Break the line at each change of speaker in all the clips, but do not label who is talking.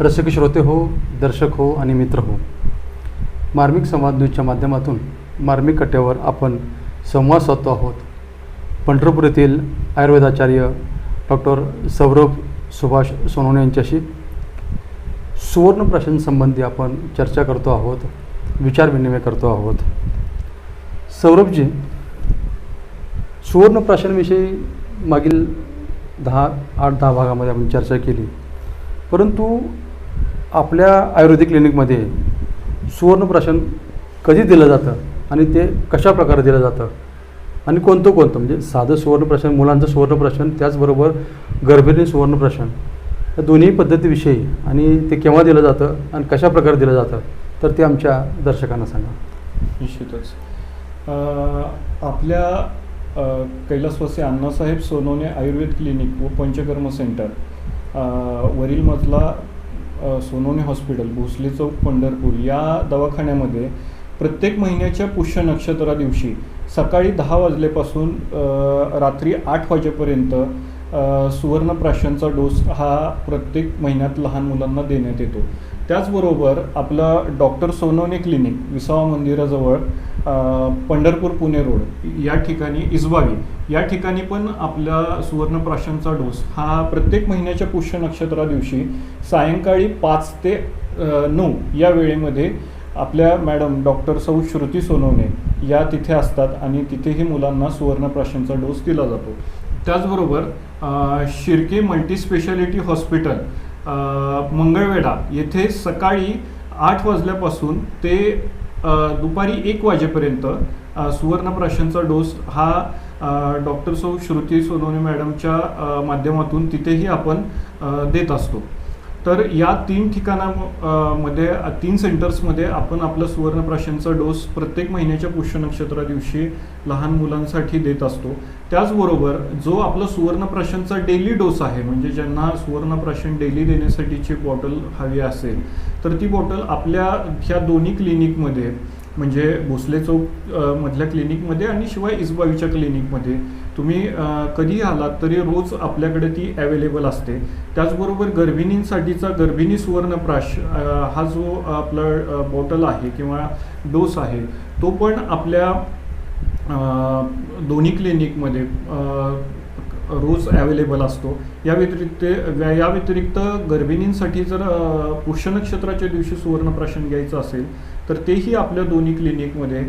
रसिक श्रोते हो दर्शक हो आणि मित्र हो. मार्मिक संवाद न्यूजच्या माध्यमातून मार्मिक कट्ट्यावर आपण संवाद साधतो आहोत. पंढरपूर येथील आयुर्वेदाचार्य डॉक्टर सौरभ सुभाष सोनवणे यांच्याशी सुवर्ण संबंधी आपण चर्चा करतो आहोत विचारविनिमय करतो आहोत. सौरभजी सुवर्ण प्राशनविषयी मागील दहा आठ दहा भागामध्ये आपण चर्चा केली. परंतु आपल्या आयुर्वेदिक क्लिनिकमध्ये सुवर्णप्राशन कधी दिलं जातं आणि ते कशा प्रकारे दिलं जातं आणि कोणतं कोणतं? म्हणजे साधं सुवर्णप्राशन मुलांचं सुवर्णप्राशन त्याचबरोबर गर्भिणी सुवर्णप्राशन या दोन्ही पद्धतीविषयी आणि ते केव्हा दिलं जातं आणि कशा प्रकारे दिलं जातं तर ते आमच्या दर्शकांना सांगा.
निश्चितच. आपल्या कैलासवासी अण्णासाहेब सोनोने आयुर्वेद क्लिनिक व पंचकर्म सेंटर वरील मजला सोनोनी हॉस्पिटल भोसले चौक पंढरपूर या दवाखान्यामध्ये प्रत्येक महिन्याच्या पुष्य नक्षत्रा दिवशी सकाळी दहा वाजल्यापासून रात्री आठ वाजेपर्यंत अ, डोस हा प्रत्येक महिन्यात लहान मुलांना देण्यात येतो. त्याचबरोबर आपलं डॉक्टर सोनवणे क्लिनिक विसावा मंदिराजवळ पंढरपूर पुणे रोड या ठिकाणी इजबावी या ठिकाणी पण आपला सुवर्णप्राशनचा डोस हा प्रत्येक महिन्याच्या पुष्य नक्षत्रा दिवशी सायंकाळी पाच ते नऊ या वेळेमध्ये आपल्या मॅडम डॉक्टर सौ श्रुती सोनवणे या तिथे असतात आणि तिथेही मुलांना सुवर्णप्राशनचा डोस दिला जातो. त्याचबरोबर शिर्के मल्टीस्पेशालिटी हॉस्पिटल मंगळवेढा. येथे सकाळी आठ वाजल्यापासून ते दुपारी एक वाजेपर्यंत सुवर्णप्राशांचा सुवर्णप्राशनचा डोस हा डॉक्टर सौ श्रुती सोनवणे मॅडमच्या माध्यमातून तिथेही आपण देत असतो. तर या तीन ठिकाणा मध्ये तीन सेंटर्समध्ये आपण आपलं सुवर्णप्राशनचा डोस प्रत्येक महिन्याच्या पुष्य नक्षत्रा दिवशी लहान मुलांसाठी देत असतो. त्याचबरोबर जो आपला सुवर्णप्राशनचा डेली डोस आहे म्हणजे ज्यांना सुवर्णप्राशन डेली देण्यासाठीची बॉटल हवी असेल तर ती बॉटल आपल्या ह्या दोन्ही क्लिनिकमध्ये म्हणजे भोसले चौक मधल्या क्लिनिकमध्ये आणि शिवाय इस्बावीच्या क्लिनिकमध्ये. तुम्ही कधीही कधी आलात तरी रोज आपल्याकडे ती अवेलेबल असते. त्याचबरोबर गर्भिणींसाठीचा गर्भिणी सुवर्णप्राश हा जो आपला बॉटल आहे किंवा डोस आहे तो पण आपल्या दोन्ही क्लिनिकमध्ये रोज अवेलेबल असतो. या व्यतिरिक्त या व्यतिरिक्त गर्भिणींसाठी जर पुष्य नक्षत्राच्या दिवशी सुवर्णप्राशन घ्यायचं असेल तर तेही आपल्या दोन्ही क्लिनिकमध्ये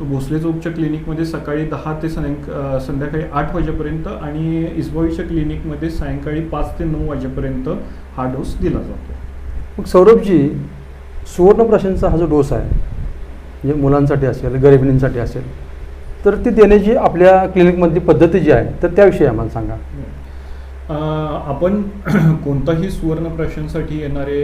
भोसले चौकच्या क्लिनिकमध्ये सकाळी दहा ते अ, संध्याकाळी आठ वाजेपर्यंत आणि इस्बावीच्या क्लिनिकमध्ये सायंकाळी पाच ते नऊ वाजेपर्यंत हा डोस दिला जातो.
मग सौरभजी सुवर्णप्राशनचा हा जो डोस आहे म्हणजे मुलांसाठी असेल गर्भिणींसाठी असेल तर ती देण्याची आपल्या क्लिनिकमधली पद्धती जी आहे तर त्याविषयी आम्हाला सांगा.
आपण कोणताही सुवर्णप्राशनसाठी येणारे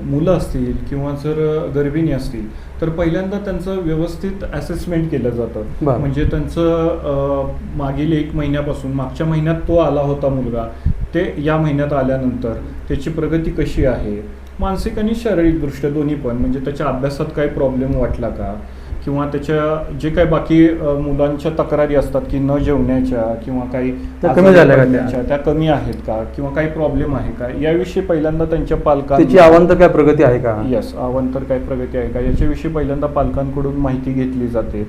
मुलं असतील किंवा जर गर्भिणी असतील तर पहिल्यांदा त्यांचं व्यवस्थित असेसमेंट केलं जातं. म्हणजे त्यांचं मागील एक महिन्यापासून मागच्या महिन्यात तो आला होता मुलगा ते या महिन्यात आल्यानंतर त्याची प्रगती कशी आहे? मानसिक आणि शारीरिकदृष्ट्या दोन्ही पण म्हणजे त्याच्या अभ्यासात काही प्रॉब्लेम वाटला का? किंवा त्याच्या जे काही बाकी मुलांच्या तक्रारी असतात की न जेवण्याच्या किंवा काही
कमी झाल्या त्या?
कमी आहेत का? किंवा काही प्रॉब्लेम आहे का? याविषयी पहिल्यांदा त्यांच्या
त्याची
पालकांना
अवांतर काय प्रगती आहे का?
यस अवांतर काय प्रगती आहे का? याच्याविषयी पहिल्यांदा पालकांकडून माहिती घेतली जाते.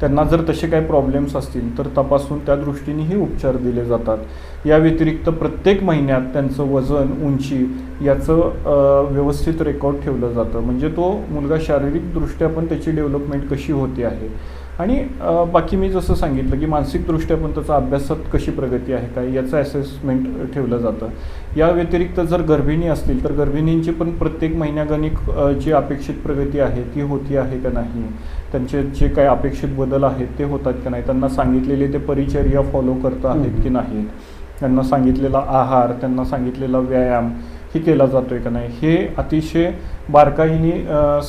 त्यांना जर तसे काही प्रॉब्लेम्स असतील तर तपासून त्या दृष्टीनेही उपचार दिले जातात. या व्यतिरिक्त प्रत्येक महिन्यात त्यांचं वजन उंची याचं व्यवस्थित रेकॉर्ड ठेवलं जातं. म्हणजे तो मुलगा शारीरिकदृष्ट्या पण त्याची डेव्हलपमेंट कशी होते आहे. आणि बाकी मी जसं सांगितलं की मानसिकदृष्ट्या पण त्याचा अभ्यासात कशी प्रगती आहे काय याचं असेसमेंट ठेवलं जातं. या व्यतिरिक्त जर गर्भिणी असतील तर गर्भिणींची पण प्रत्येक महिन्यागणिक जी अपेक्षित प्रगती आहे ती होती आहे का नाही? त्यांचे जे काही अपेक्षित बदल आहेत ते होतात का नाही? त्यांना सांगितलेले ते परिचर्या फॉलो करत आहेत की. नाहीत. त्यांना सांगितलेला आहार त्यांना सांगितलेला व्यायाम हे केला जातोय का नाही? हे अतिशय बारकाईने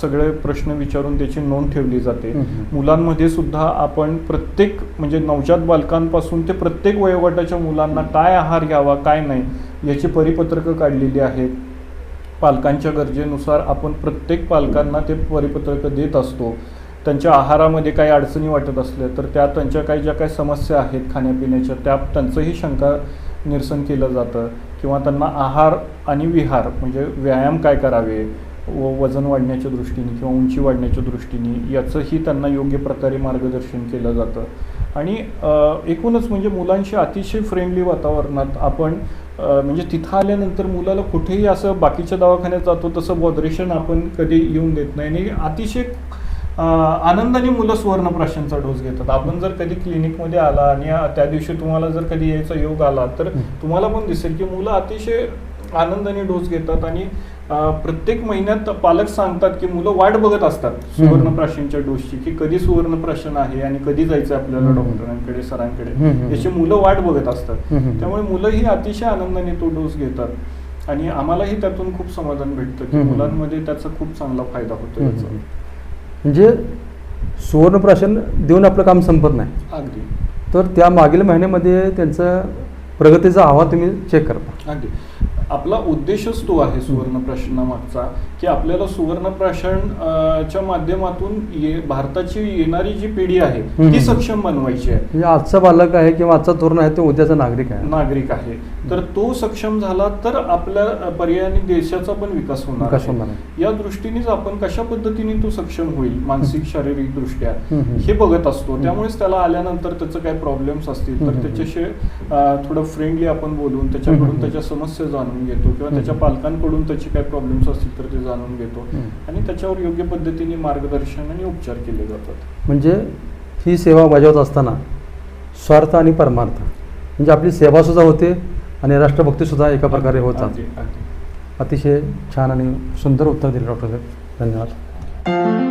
सगळे प्रश्न विचारून त्याची नोंद ठेवली जाते. मुलांमध्ये सुद्धा आपण प्रत्येक म्हणजे नवजात बालकांपासून ते प्रत्येक वयोगटाच्या मुलांना काय आहार घ्यावा काय नाही याची परिपत्रकं काढलेली आहेत. पालकांच्या गरजेनुसार आपण प्रत्येक पालकांना ते परिपत्रकं देत असतो. त्यांच्या आहारामध्ये काही अडचणी वाटत असल्या तर त्या त्यांच्या काही ज्या काही समस्या आहेत खाण्यापिण्याच्या त्या त्यांचंही शंका निरसन केलं जातं. किंवा त्यांना आहार आणि विहार म्हणजे व्यायाम काय करावे व वजन वाढण्याच्या दृष्टीने किंवा उंची वाढण्याच्या दृष्टीने याचंही त्यांना योग्य प्रकारे मार्गदर्शन केलं जातं. आणि एकूणच म्हणजे मुलांशी अतिशय फ्रेंडली वातावरणात आपण म्हणजे तिथं आल्यानंतर मुलाला कुठेही असं बाकीच्या दवाखान्यात जातो तसं बॉदरेशन आपण कधी येऊन देत नाही. आणि अतिशय आनंदाने मुलं सुवर्णप्राशनचा डोस घेतात आपण जर कधी क्लिनिकमध्ये आला आणि त्या दिवशी तुम्हाला जर कधी यायचा योग आला तर
हं.
तुम्हाला पण दिसेल की मुलं अतिशय आनंदाने डोस घेतात आणि प्रत्येक महिन्यात पालक सांगतात की मुलं वाट बघत असतात
हं.
सुवर्णप्राशनच्या डोसची की कधी सुवर्णप्राशन आहे आणि कधी जायचं आपल्याला
हं.
डॉक्टरांकडे सरांकडे
हं, हं.
याची मुलं वाट बघत असतात
हं, हं.
त्यामुळे मुलंही अतिशय आनंदाने तो डोस घेतात आणि आम्हालाही त्यातून खूप समाधान भेटतं की
हं, हं.
मुलांमध्ये त्याचा खूप चांगला फायदा होतो
हं,
याचा
हं. म्हणजे सुवर्णप्राशन देऊन आपलं काम संपत नाही.
अगदी.
तर त्या मागील महिन्यामध्ये त्यांचं प्रगतीचा अहवाल तुम्ही चेक करता.
अगदी. आपला उद्देशच तो आहे सुवर्णप्राशनामागचा की आपल्याला सुवर्णप्राशन अं, च्या माध्यमातून ये- भारताची येणारी जी पिढी आहे. ती सक्षम बनवायची आहे
म्हणजे आजचा बालक आहे किंवा आजचा तरुण आहे तो उद्याचा नागरिक आहे
नागरिक आहे तर तो सक्षम झाला तर आपल्या पर्यायाने देशाचा पण विकास होणार. या दृष्टीनेच आपण कशा पद्धतीने तो सक्षम होईल मानसिक शारीरिक दृष्ट्या. हे बघत असतो. त्यामुळेच त्याला आल्यानंतर त्याचं काय प्रॉब्लेम्स असतील तर. त्याच्याशी थोडं फ्रेंडली आपण बोलून त्याच्याकडून. त्याच्या समस्या जाणून घेतो किंवा. त्याच्या पालकांकडून त्याचे काय प्रॉब्लेम्स असतील तर ते जाणून घेतो. आणि त्याच्यावर योग्य पद्धतीने मार्गदर्शन आणि उपचार केले जातात
म्हणजे ही सेवा बजावत असताना स्वार्थ आणि परमार्थ म्हणजे आपली सेवासुद्धा होते आणि राष्ट्रभक्तीसुद्धा एका प्रकारे होत
अगदी,
जाते
अगदी.
अतिशय छान आणि सुंदर उत्तर दिले डॉक्टर साहेब धन्यवाद